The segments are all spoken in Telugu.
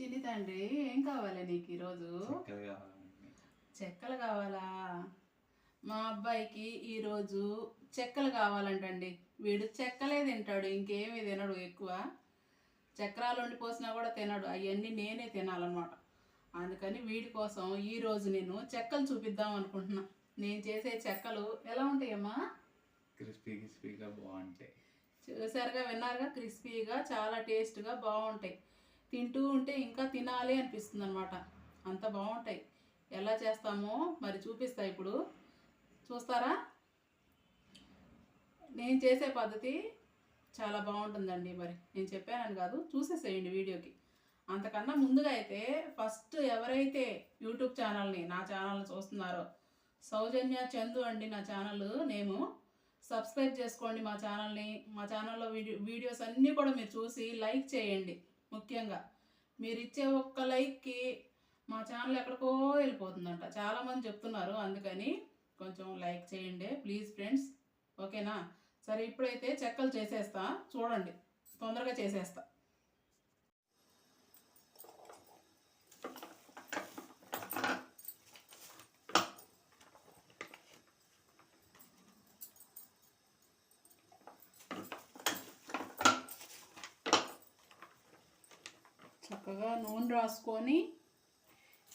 చిన్ని తండ్రి ఏం కావాలి నీకు ఈరోజు? చెక్కలు కావాలా? మా అబ్బాయికి ఈరోజు చెక్కలు కావాలంటండి. వీడు చెక్కలే తింటాడు ఇంకేమీ తినడు ఎక్కువ. చక్రాలు వండి పోసినా కూడా తినడు అవన్నీ నేనే తినాలన్నమాట. అందుకని వీడి కోసం ఈరోజు నేను చెక్కలు చూపిద్దాం అనుకుంటున్నా. నేను చేసే చెక్కలు ఎలా ఉంటాయమ్మా? క్రిస్పీ క్రిస్పీగా బాగుంటాయి. చూసారుగా విన్నారుగా? క్రిస్పీగా చాలా టేస్ట్గా బాగుంటాయి. తింటూ ఉంటే ఇంకా తినాలి అనిపిస్తుంది అనమాట అంత బాగుంటాయి. ఎలా చేస్తామో మరి చూపిస్తా ఇప్పుడు. చూస్తారా? నేను చేసే పద్ధతి చాలా బాగుంటుందండి మరి. నేను చెప్పానని కాదు చూసేసేయండి వీడియోకి. అంతకన్నా ముందుగా అయితే ఫస్ట్ ఎవరైతే యూట్యూబ్ ఛానల్ని నా ఛానల్ని చూస్తున్నారో సౌజన్య చందు అండి నా ఛానల్ నేము సబ్స్క్రైబ్ చేసుకోండి మా ఛానల్ని. మా ఛానల్లో వీడియో వీడియోస్ అన్నీ కూడా మీరు చూసి లైక్ చేయండి. ముఖ్యంగా. మీరు ఇచ్చే ఒక్క లైక్కి మా ఛానల్ ఎక్కడికో వెళ్ళిపోతుందంట. చాలామంది చెప్తున్నారు అందుకని కొంచెం లైక్ చేయండి ప్లీజ్ ఫ్రెండ్స్. ఓకేనా? సరే ఇప్పుడైతే చెక్కలు చేసేస్తా. చూడండి తొందరగా చేసేస్తా. చక్కగా నూనె రాసుకొని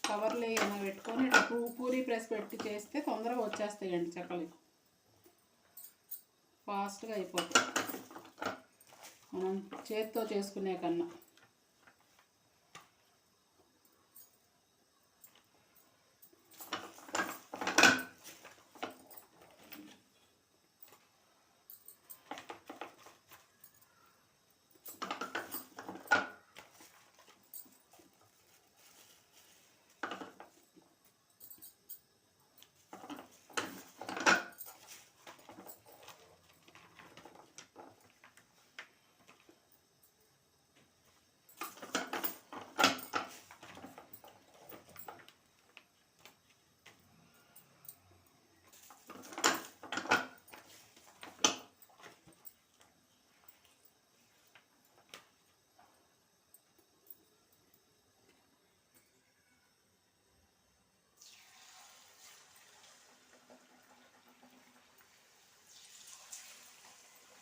కవర్లో ఏమైనా పెట్టుకొని ఇట్లా పూ పూరి ప్రెస్ పెట్టి చేస్తే తొందరగా వచ్చేస్తాయండి చక్కలు. ఫాస్ట్గా అయిపోతాయి. మనం చేత్తో చేసుకునే కన్నా.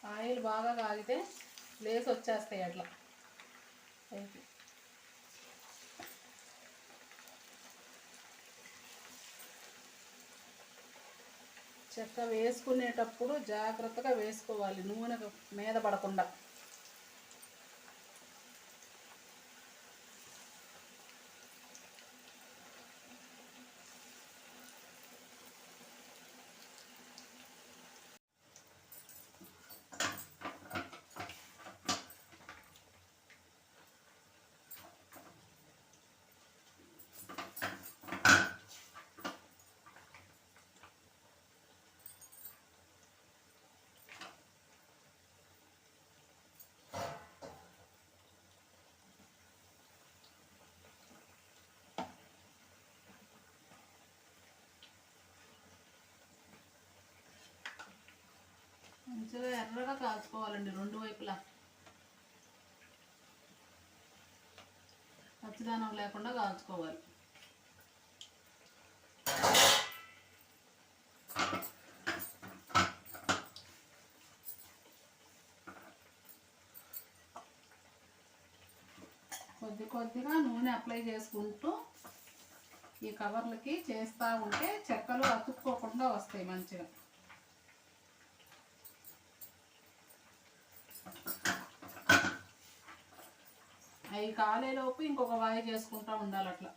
ఆయిల్ బాగా కాగితే లేస్ వచ్చేస్తాయి అట్లా పైకి. చెక్క వేసుకునేటప్పుడు జాగ్రత్తగా వేసుకోవాలి నూనె మీద పడకుండా మంచిగా ఎర్రగా కాల్చుకోవాలండి రెండు వైపులా. పచ్చిదానం లేకుండా కాల్చుకోవాలి. కొద్ది కొద్దిగా నూనె అప్లై చేసుకుంటూ ఈ కవర్లకి చేస్తూ ఉంటే చెక్కలు అతుక్కోకుండా వస్తాయి మంచిగా. అవి కాలేలోపు ఇంకొక వాయి చేసుకుంటూ ఉండాలి అట్లా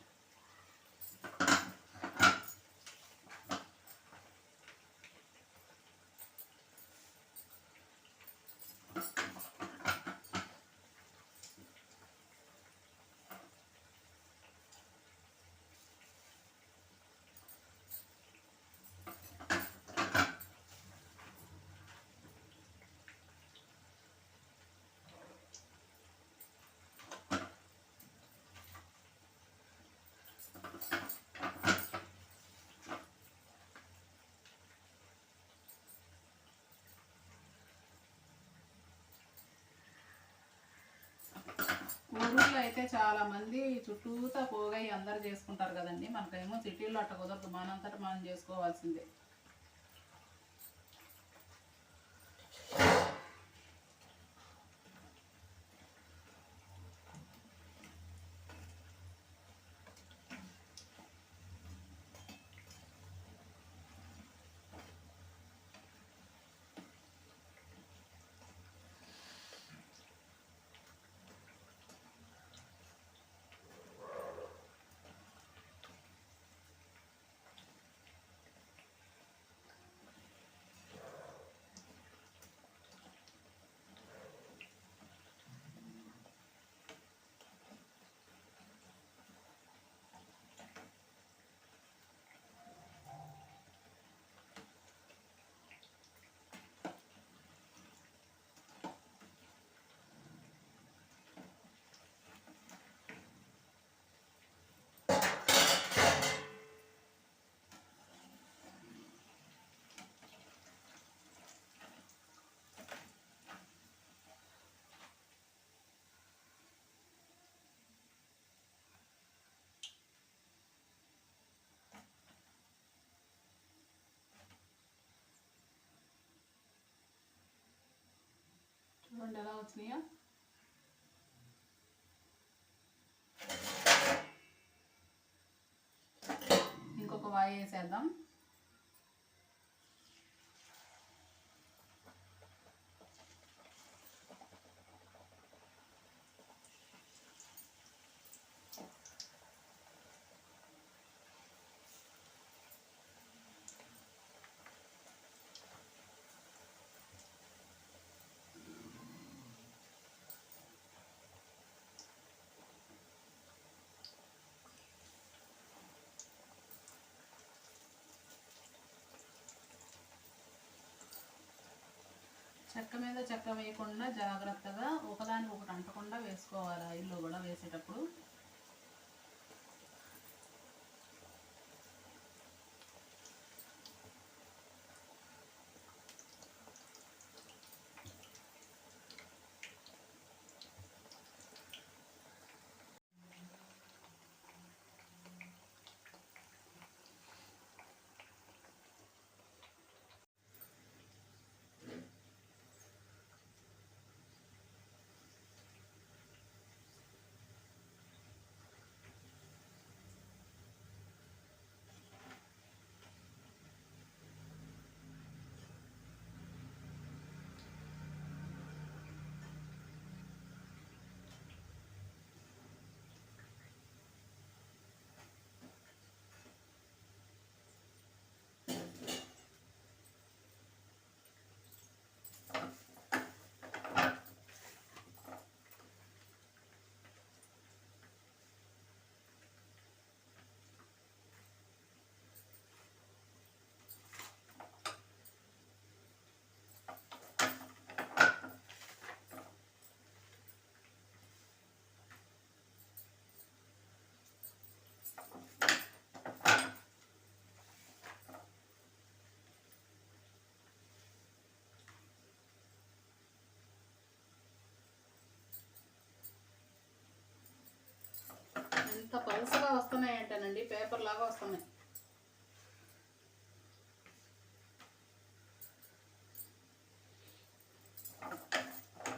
ఊర్లో అయితే చాలా మంది చుట్టూతా పోగై అందరు చేసుకుంటారు కదండి. మనకేమో సిటీలో అట్ట కుదరదు. మనంతట మనం చేసుకోవాల్సిందే చూడండి ఎలా వచ్చినాయో ఇంకొక వాయి వేసేద్దాం చెక్క మీద చెక్క వేయకుండా జాగ్రత్తగా ఒకదానికి ఒకటి అంటకుండా వేసుకోవాలి ఇల్లు కూడా వేసేటప్పుడు. ఇంత పలుసగా వస్తున్నాయి అంటేనండి పేపర్ లాగా వస్తున్నాయి.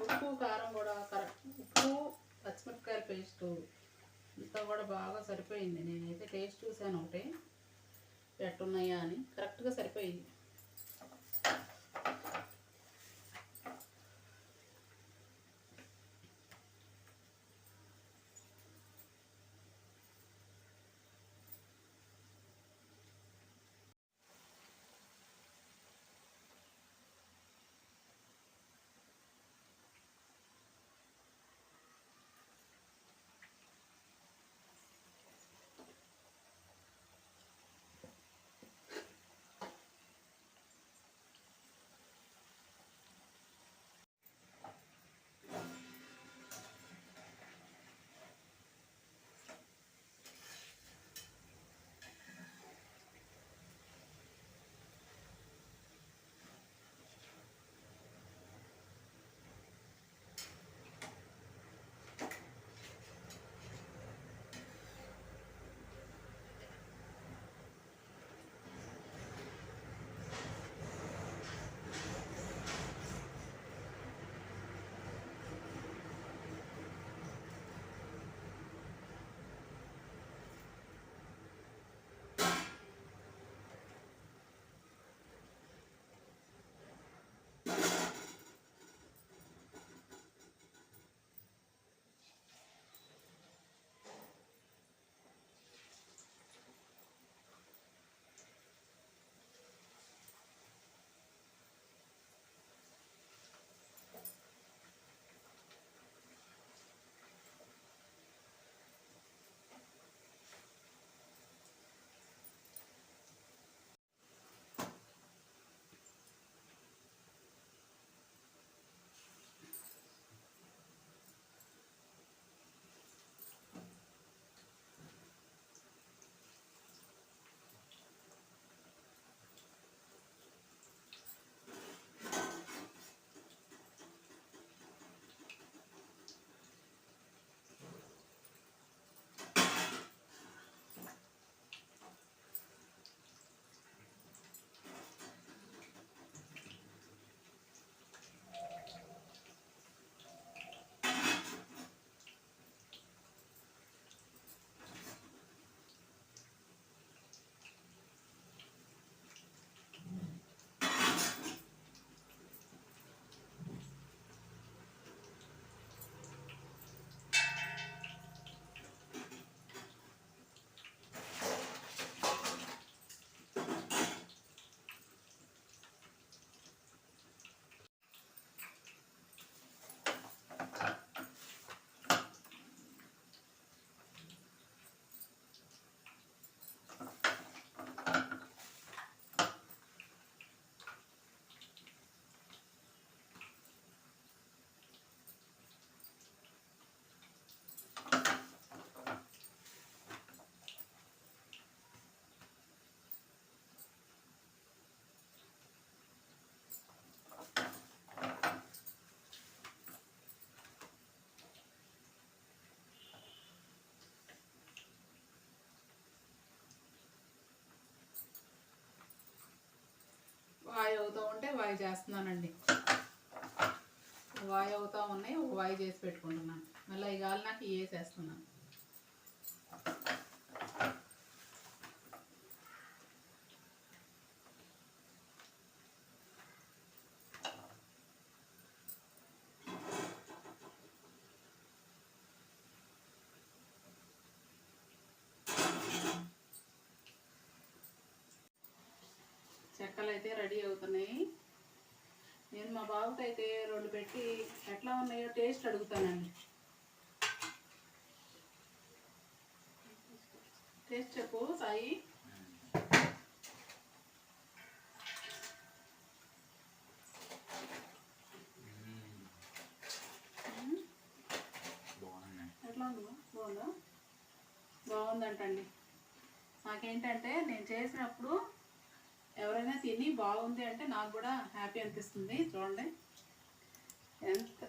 ఉప్పు కారం కూడా కరెక్ట్. ఉప్పు పచ్చిమిరపకాయల పేస్ట్ ఇంతా కూడా బాగా సరిపోయింది. నేనైతే టేస్ట్ చూశాను ఒకటి. ఎట్టున్నాయా అని. కరెక్ట్గా సరిపోయింది. వాయి చేస్తున్నానండి. వాయి అవుతా ఉన్నాయి ఒక వాయి చేసి పెట్టుకుంటున్నాను. మళ్ళీ ఇవాళ నాకు వేసేస్తున్నాను చేస్తున్నాను అయితే రెడీ అవుతున్నాయి బాబుకి అయితే రెండు పెట్టి ఎట్లా ఉన్నాయో టేస్ట్ అడుగుతానండి. టేస్ట్ చెప్పు సాయి. ఎట్లా ఉంది? బాగుందా? బాగుందంటండి. నాకేంటంటే నేను చేసినప్పుడు ఎవరైనా తిని బాగుంది అంటే నాకు కూడా హ్యాపీ అనిపిస్తుంది. చూడండి. ఎంత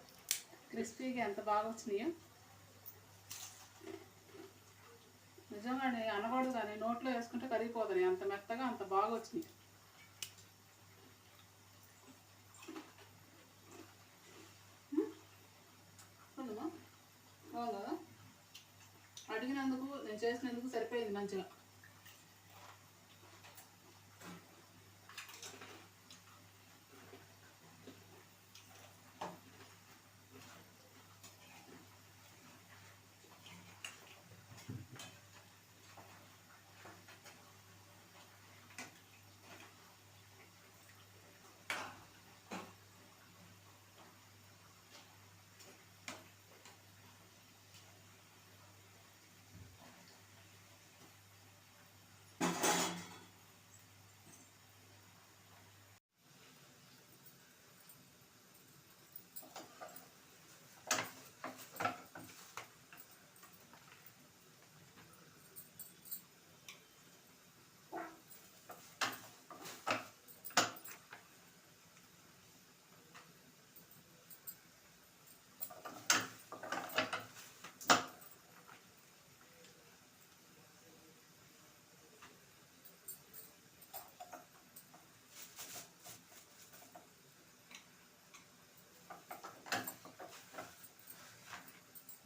క్రిస్పీగా ఎంత బాగా వచ్చినాయో నిజంగా నేను అనకూడదు కానీ నోట్లో వేసుకుంటే కరిగిపోతున్నాయి అంత మెత్తగా అంత బాగా వచ్చినాయి అడిగినందుకు నేను చేసినందుకు సరిపోయింది మంచిగా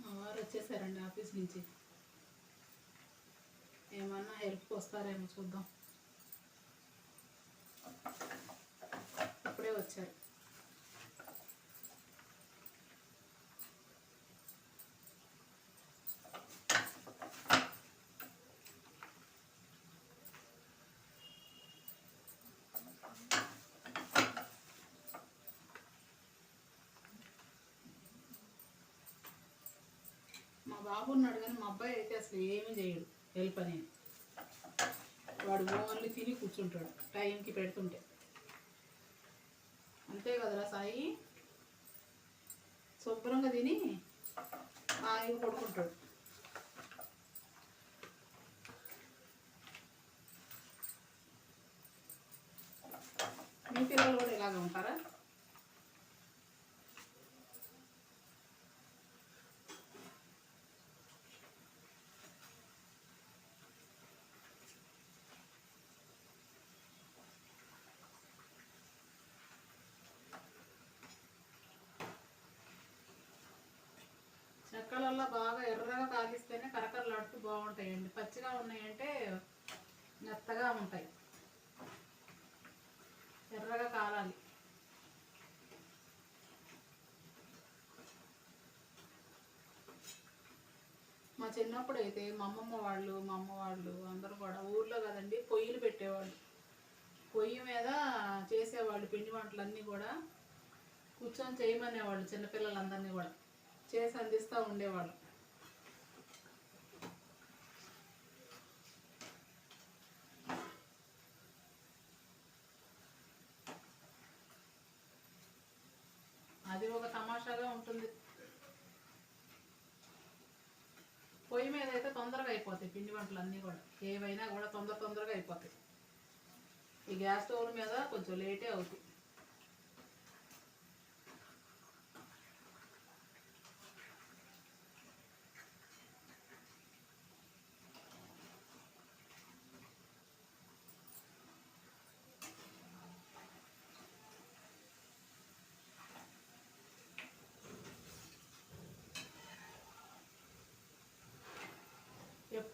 మా వారు వచ్చేసారండి ఆఫీస్ నుంచి. ఏమన్నా హెల్ప్ వస్తారేమో చూద్దాం. ఇప్పుడే వచ్చారు. బాబు ఉన్నాడు కానీ మా అబ్బాయి అయితే అసలు ఏమీ చేయడు హెల్ప్ అని వాడు ఓన్లీ తిని కూర్చుంటాడు టైంకి పెడుతుంటే. అంతే కదరా సాయి? శుభ్రంగా తిని ఆయన పడుకుంటాడు. మీ పిల్లలు కూడా ఇలాగ ఉంటారా? చెక్కలల్లో బాగా ఎర్రగా కాగిస్తేనే కరకరలాడుతూ బాగుంటాయండి. పచ్చిగా ఉన్నాయంటే మెత్తగా ఉంటాయి. ఎర్రగా కాలాలి. మా చిన్నప్పుడు అయితే మా అమ్మమ్మ వాళ్ళు మా అమ్మ వాళ్ళు అందరూ కూడా ఊర్లో కదండి పొయ్యిలు పెట్టేవాళ్ళు. పొయ్యి మీద చేసేవాళ్ళు పిండి వంటలన్నీ కూడా కూర్చొని చేయమనేవాళ్ళు చిన్నపిల్లలందరినీ కూడా. చేసి అందిస్తూ ఉండేవాళ్ళం. అది ఒక తమాషాగా ఉంటుంది. పొయ్యి మీద అయితే తొందరగా అయిపోతాయి పిండి వంటలు అన్నీ కూడా. ఏవైనా కూడా తొందర తొందరగా అయిపోతాయి. ఈ గ్యాస్ స్టవ్ మీద కొంచెం లేటే అవుతుంది.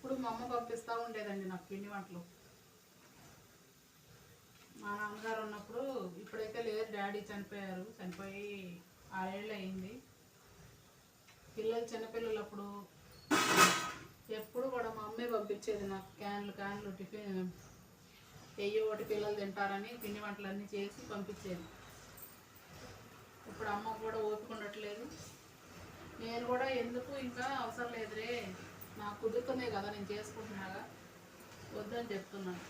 ఎప్పుడు మా అమ్మ పంపిస్తూ ఉండేదండి నాకు పిండి వంటలు. మా నాన్నగారు ఉన్నప్పుడు ఇప్పుడైతే లేరు డాడీ చనిపోయారు చనిపోయి ఆరేళ్ళు అయింది. పిల్లలు చిన్నపిల్లలు అప్పుడు ఎప్పుడు కూడా మా అమ్మే పంపించేది నాకు క్యాన్లు క్యాన్లు టిఫిన్ వెయ్యి ఒకటి పిల్లలు తింటారని పిండి వంటలు అన్నీ చేసి పంపించేది. ఇప్పుడు అమ్మ కూడా ఓపిక ఉండట్లేదు. నేను కూడా ఎందుకు ఇంకా అవసరం లేదురే నాకు కుదురుతున్నాయి కదా నేను చేసుకుంటున్నాగా? వద్దని చెప్తున్నాను.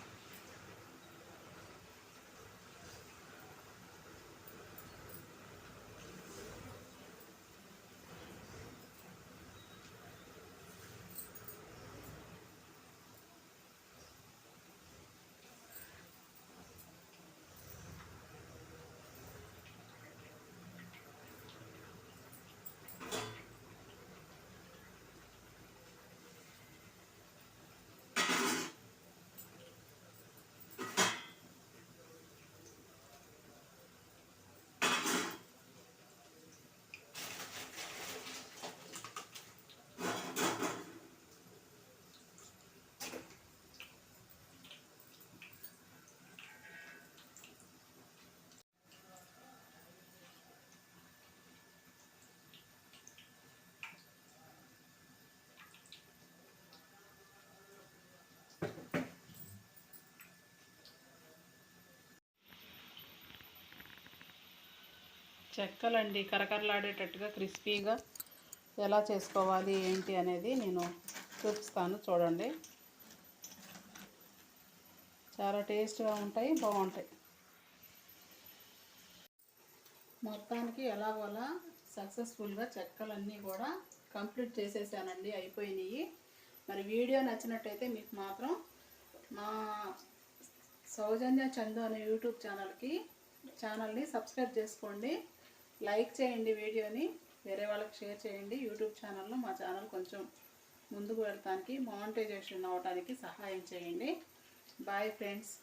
చెక్కలండి కరకరలాడేటట్టుగా క్రిస్పీగా ఎలా చేసుకోవాలి ఏంటి అనేది నేను చూపిస్తాను చూడండి. చాలా టేస్ట్గా ఉంటాయి బాగుంటాయి. మొత్తానికి ఎలాగోలా సక్సెస్ఫుల్గా చెక్కలన్నీ కూడా కంప్లీట్ చేసేసానండి అయిపోయినాయి. మరి వీడియో నచ్చినట్టయితే మీకు మాత్రం మా సౌజన్య చందు అనే యూట్యూబ్ ఛానల్కి ఛానల్ని సబ్స్క్రైబ్ చేసుకోండి. లైక్ చేయండి వీడియోని వేరే వాళ్ళకి షేర్ చేయండి. యూట్యూబ్ ఛానల్లో మా ఛానల్ కొంచెం ముందుకు వెళ్తానికి మానిటైజేషన్ అవ్వటానికి సహాయం చేయండి. Bye friends.